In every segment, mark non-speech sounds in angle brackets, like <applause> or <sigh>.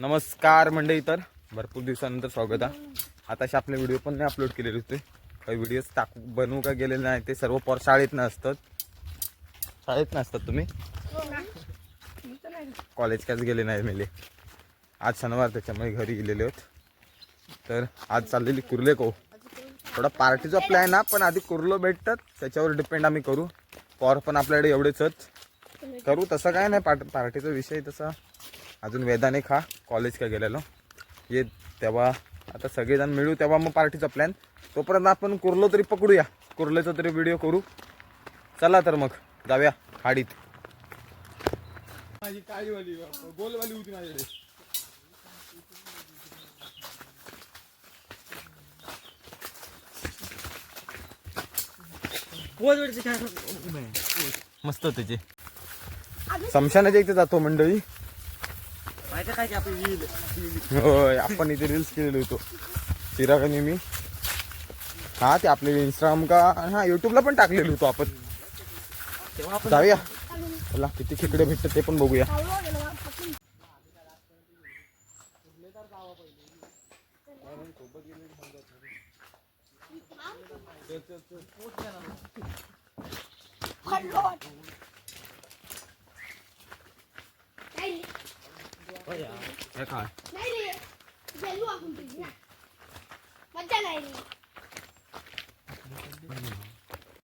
नमस्कार मंडळी तर. भरपूर दिवसानंतर स्वागत आहे. आताशी आपले व्हिडिओ पण नाही अपलोड केलेले होते. काही व्हिडिओज टाकू बनवू का गेलेले नाही ते सर्व पोर शाळेत नसतात. शाळेत नसतात तुम्ही? कॉलेज काच गेले नाही मेले. आज शनिवार त्याच्यामुळे घरी गेलेले होत. तर आज चाललेली कुर्ले को थोडा पार्टीचा प्लॅन ना पण आधी कुर्लो भेटतात. त्याच्यावर डिपेंड आम्ही करू. पॉर पण आपल्याकडे एवढेच करू तसं काय नाही पार्ट पार्टीचा विषय तसा. अजून वेदाने खा. कॉलेज काय गेलेलो. ये तेव्हा आता सगळेजण मिळू तेव्हा मग पार्टीचा प्लॅन तोपर्यंत आपण कुर्लो तरी पकडूया. कुर्लेचा तरी व्हिडिओ करू. चला तर मग जाऊया हाडीत. माझी काळीवाली गोलवाली होती माझ्याकडे. मस्त त्याचे समशानाच्या इथे जातो मंडळी. होय आपण इथे रील्स केलेलो होतो. चिराग आणि मी हा ते आपले इंस्टाग्राम का? हा युट्यूबला पण टाकलेलो होतो आपण. जाऊया. चला किती खेकडे भेटतात ते पण बघूया.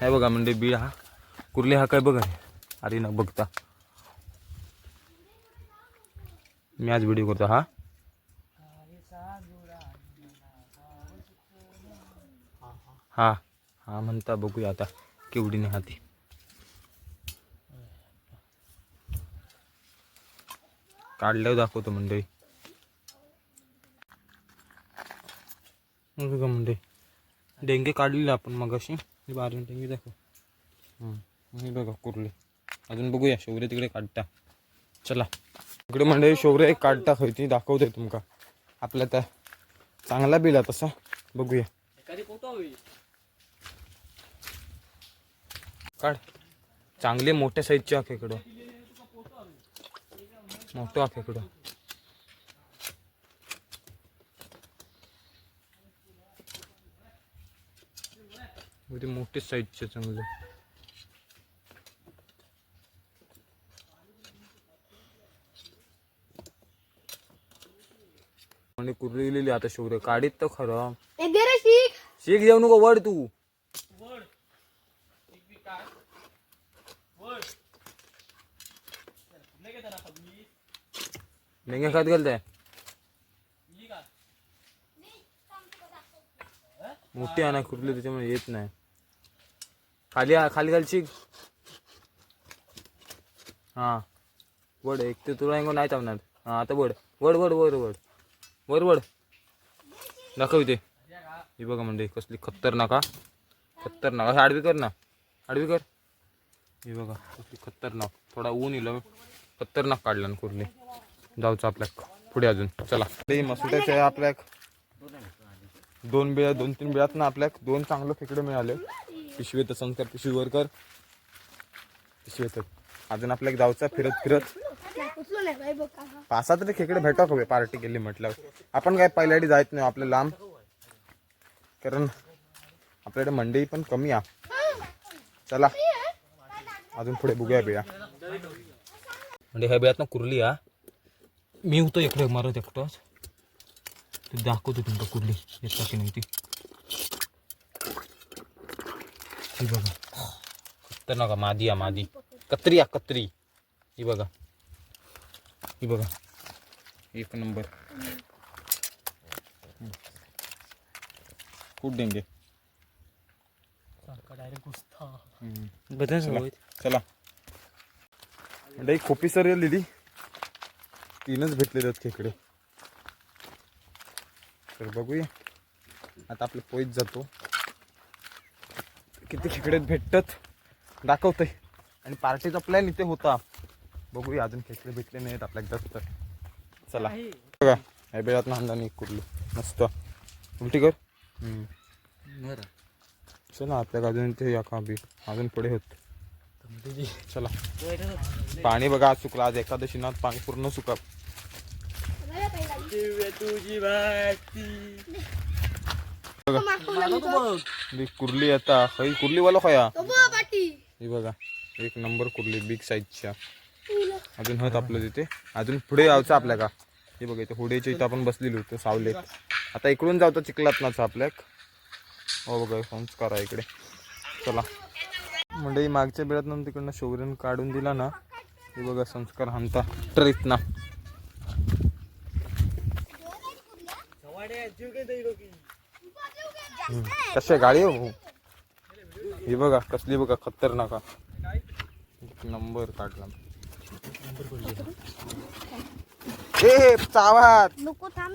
हे बघा म्हणजे बीड हा. कुर्ले हा काय बघा अरे ना, बघता. मी आज व्हिडिओ करतो, हा. हा हा. म्हणता बघूया आता केवढी नाही हाती काढल्यावर दाखवतो मंडळी. बघा मंडळी. डेंगे काढलेले आपण मग अशी बारीन डेंगे दाखव. हं, बघा कुर्ले. अजून बघूया. शौर्य तिकडे काढता. चला. इकडे मंडळी शौर्य काढता खयती दाखवते तुमका. आपल्या त्या चांगला बिला तसा. बघूया. काढ. चांगले मोठ्या साईजचे आखेकडं मोठं आखेकडं ते मोठे साईजचे चांगले म्हणजे कुरलेली आता शौर्य काढीत तर खरं. शिक. शेक जाऊ नको वड तू. मेंगे खात घालताय मोठी आणा खुरली त्याच्यामुळे येत नाही खाली आ- खाली घालची हा। वड एक ते तुला नाही चावणार हा आता वड वड वड वड वड। वर वड। दाखव इथे। ही बघा म्हणजे कसली खतरनाक हा. खतरनाक. असं आडवी कर ना. आडवी कर. ही बघा कसली खतरनाक. थोडा ऊन येलं खतरनाक काढला ना कुर्ली जाऊचं आपल्या पुढे अजून. चला. मसुट्याचे आपल्या दोन बिळ्या दोन तीन बिळात ना आपल्या दोन चांगलं खेकडे मिळाले. पिशवी तर संस्कार पिशवीवर कर. पिशवी तर अजून आपल्या जाऊचा फिरत फिरत. पाच तरी खेकडे भेटा हवे पार्टी केली म्हटल्यावर. आपण काय पहिल्याडी जायत नाही आपल्या लांब. कारण आपल्याकडे मंडई पण कमी आहे. चला. अजून पुढे बघूया बिया. म्हणजे ह्या बियात ना कुर्ली हा मी होतो इकडे मारत एकटाच ते दाखवतो तुमका कुर्ली येता की नाही ती. ही बघा. खतरनाक आहे, मादी या मादी. कत्री या कत्री. ही बघा. ही बघा. एक नंबर. खूप डेंगे चला चला. म्हणजे खोपी सर लिहिली तीनच भेटलेले आहेत खेकडे तर बघूया. आता आपलं पोईत जातो. किती खेकडे भेटतात? दाखवतंय. आणि पार्टीचा प्लॅन इथे होता. बघूया अजून खेकडे भेटले नाहीत आपल्या जास्त चला. बघा या बेळात नांदा कुर्ली. मस्त. उलटी कर. चला आपल्या अजून ते या का बी. अजून पुढे होत. चला. पाणी बघा आज सुकलं आज एकादशी ना पाणी पूर्ण सुका कुर्ली आता. काही कुर्ली वाला खया. ही बघा एक नंबर कुर्ली बिग साईजच्या. अजून हत आपलं तिथे. अजून पुढे यायचं आपल्या का हे बघा इथे हुडेच्या इथं आपण बसलेलो होतो सावलेत. आता इकडून जाऊ चिखलात नाच आपल्याक हो बघा संस्कार आहे इकडे. चला. म्हणजे मागच्या बेळात ना तिकडनं शौर्यन काढून दिला ना हे बघा संस्कार हाणता. ट्रीत ना. कसे गाडी हो? ही बघा कसली बघा खतरनाक नंबर काढला. ए चावात.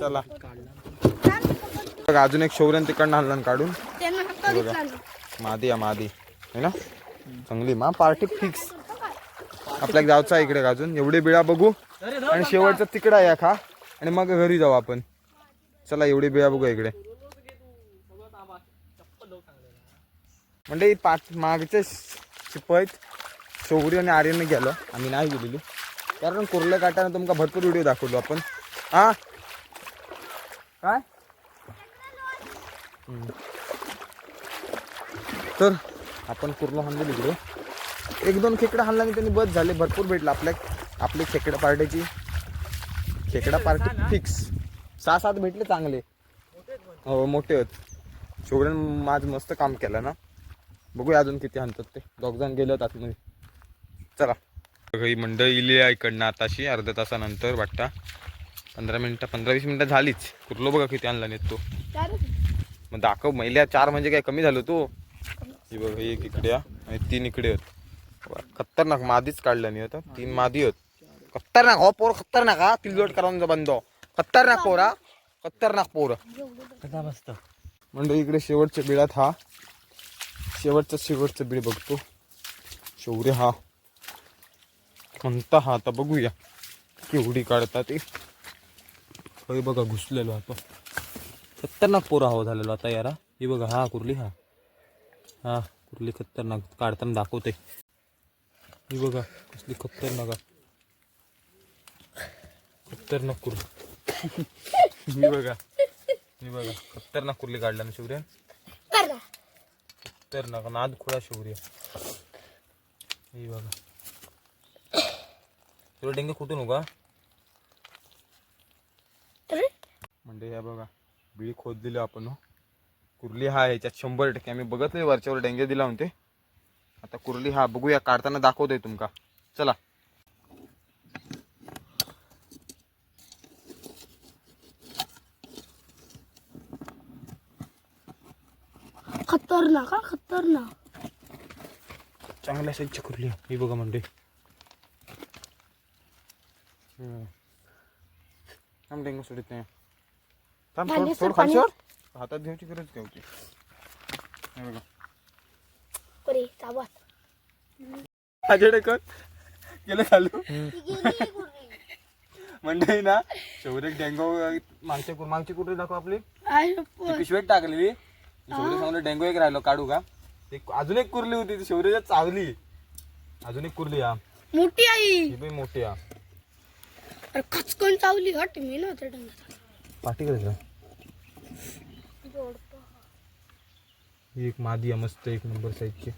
चला. बघा अजून एक शौर्यन तिकडनं आणला ना काढून. बघा. मादी या मादी. है ना? चांगली मा पार्टी फिक्स. आपल्या गावचा इकडे अजून. एवढे बिळा बघू. आणि शेवटचा तिकडा या खा आणि मग घरी जाऊ आपण. चला एवढी बिळा बघू इकडे. म्हणजे पाच मागच्या शिपत शोगरी आणि आर्यने गेलो. आम्ही नाही गेलेली. कारण कुर्ल्या काटाने तुमका भरपूर व्हिडिओ दाखवलो आपण. हा? काय? तर आपण कुर्ला हाणले तिकडे. एक दोन खेकडा हाणला आणि त्यांनी बस झाले. भरपूर भेटलं आपल्या आपली खेकडा पार्टीची. खेकडा पार्टी फिक्स सहा सात भेटले चांगले. हो मोठे होत शोभन माझ मस्त काम केलं ना? बघूया अजून किती हाणतात ते. दोघ जण गेले होत आतमध्ये. चला. ही मंडळी इली आहे इकडनं आताशी अर्ध्या तासानंतर वाटता. पंधरा मिनटं पंधरा वीस मिनटं झालीच. कुर्लो बघा किती आणला नेत. तो. मग दाखव महिल्या चार म्हणजे काय कमी झालं तू ही बघ ही एक इकडे आणि तीन इकडे आहेत. वा, खतरनाक. मादीच काढल्या नाही आता तीन मादी आहेत. खतरनाक. हो पोर खतरनाक हा. तिलजोट करून बंद. खतरनाक पोर हा. खतरनाक पोर. मस्त. म्हणजे इकडे शेवटच्या बिळात हा. शेवटचा शेवटचा बिळ बघतो. शौर्य हा. म्हणता हा? आता बघूया. केवढी काढतात ते. बघा घुसलेलो आता. खतरनाक पोरा हवा झालेलो आता यारा हे बघा हा कुर्ली हा. हा कुर्ली खतरनाक काढताना दाखवते. ही बघा कसली खतरनाक. खतरनाक कुर्ली ही बघा ही बघा खतरनाक कुर्ली काढला ना शिवऱ्या कर. खतरनाक नाद खुळा शिवऱ्या ही बघा. तुला डेंगे कुठून अरे, म्हणजे हे बघा बिळी खोदलेली आपण हो. कुर्ली हा ह्याच्यात शंभर टक्के. आम्ही बघतले वरच्यावर डेंगे दिला होते आता कुर्ली हा बघूया काढताना दाखवतोय तुमका. चला. खतरनाक हा खतरनाक. चांगल्या साईजची कुर्ली आहे. ही बघा म्हणजे थांब डेंगू सोडित नाही थांब थोड खालच्यावर. हातात घ्यायची गरज काय होती? हे बघा. अरे चावत माझ्याकडे कर गेलं चालू? म्हणजे ना शौर्य डेंगू मागच्या कुर- मागची कुठे दाखव आपली? पिशवीत टाकलेली. शौर्य सांगलं डेंगू एक राहिलो काढू का? ते अजून एक कुर्ली होती ती शौर्याच्या चावली. अजून एक कुर्ली हा. मोठी आई. ही मोठी हा. अरे खचकन चावली हट मी ना त्या. पाठी करायचं ही एक मादी आहे मस्त एक नंबर साईजची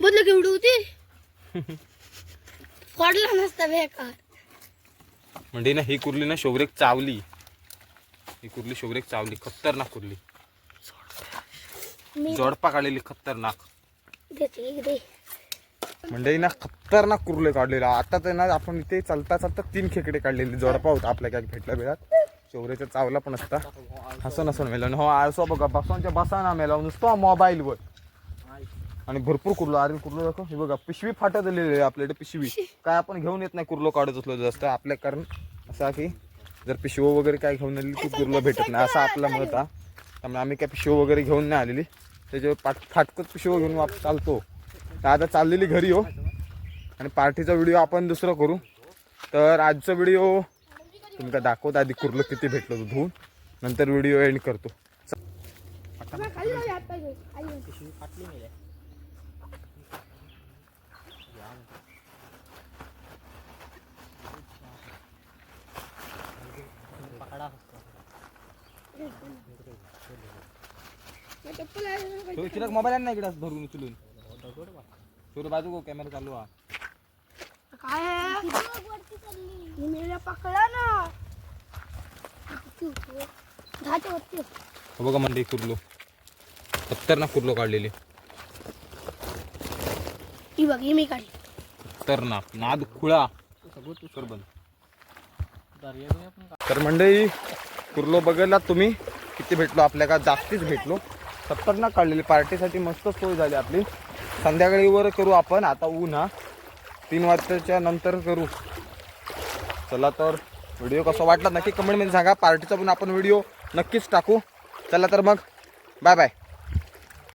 बदल केवढी होती? <laughs> फोडला नसता बेकार. म्हणजे ना ही कुर्ली ना शौर्यक चावली. ही कुर्ली शौर्यक चावली खतरनाक कुर्ली. जोडपा काढलेली खतरनाक. म्हणजे ना खतरनाक कुर्ले काढलेला. आता तर ना आपण इथे चालता चालता तीन खेकडे काढलेले जोडपा होता आपल्या काय भेटल्या वेळात शौर्याचा चावला पण असता. हसन हसन मेला हो आळसो बघा बसांच्या बसाना मेला नुसतो मोबाईलवर. आणि भरपूर कुर्लो. अरे कुर्लो दाखव. हे बघा पिशवी फाटत आलेली आहे आपल्याकडे पिशवी. काय आपण घेऊन येत नाही कुर्लो काढत असलो जास्त. आपल्या कारण असा की जर पिशव वगैरे काय घेऊन आलेली ती कुर्लो भेटत नाही. असा आपला मत हा त्यामुळे आम्ही काय पिशव वगैरे घेऊन नाही आलेली. त्याच्यावर पाट फाटकत पिशव घेऊन वाप चालतो. तर आता चाललेली घरी हो. आणि पार्टीचा व्हिडिओ आपण दुसरा करू. तर आजचा व्हिडिओ तुमका दाखवत आधी कुर्लं किती भेटलं तो धुवून? नंतर व्हिडिओ एंड करतो. मोबाईल नाही इकडे धरून उचलून. बाजू कॅमेरा चालू हा पकडा ना. दहाच्या वरती आहे. बघा मंडई कुर्लो. खतरनाक कुर्लो काढलेली. ही बघ ही मी काढली. खतरनाक. नाद खुळा. तर मंडळी कुर्लो बघायला तुम्ही? किती भेटलो? आपल्या का जास्तीच भेटलो. खतरनाक काढलेली. पार्टीसाठी मस्त सोय झाली आपली. संध्याकाळी वर करू आपण. आता ऊन हा. तीन वाजताच्या नंतर करू. चला तर व्हिडिओ कसा वाटला नक्की कमेंटमध्ये सांगा. पार्टीचा पण आपण व्हिडिओ नक्कीच टाकू. चला तर मग. Bye bye